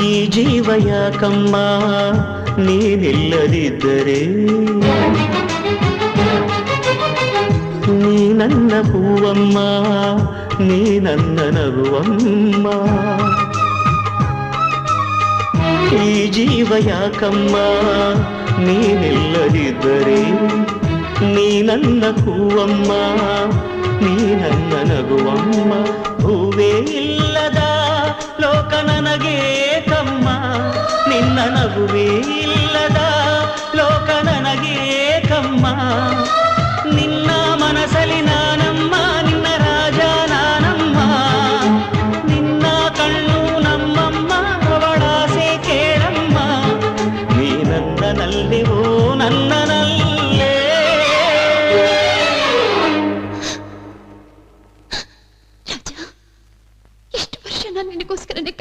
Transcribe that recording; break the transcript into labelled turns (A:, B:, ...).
A: ಈ ಜೀವ ಯಾಕಮ್ಮ ನೀನಿಲ್ಲದಿದ್ದರೆ ನೀ ನನ್ನ ಹೂವಮ್ಮ ನೀ ನನ್ನ ನಗುವಮ್ಮ ಈ ಜೀವ ಯಾಕಮ್ಮ ನೀನಿಲ್ಲದಿದ್ದರೆ ನೀ ನನ್ನ ಹೂವಮ್ಮ ನೀ ನನ್ನ ನಗುವಮ್ಮ ನನಗುವೇ ಇಲ್ಲದ ಲೋಕ ನನಗೆ ನಿನ್ನ ಮನಸಲಿ ನಾನಮ್ಮ ನಿನ್ನ ರಾಜ ನಾನಮ್ಮ ನಿನ್ನ ಕಣ್ಣು ನಮ್ಮಮ್ಮ ಅವಳಾಸೆ ಕೇಳಮ್ಮ ನೀ ನನ್ನನಲ್ಲಿವೋ ನನ್ನನಲ್ಲೇ
B: ಎಷ್ಟು ವರ್ಷ ನಾನು ನಿನಗೋಸ್ಕರನೇ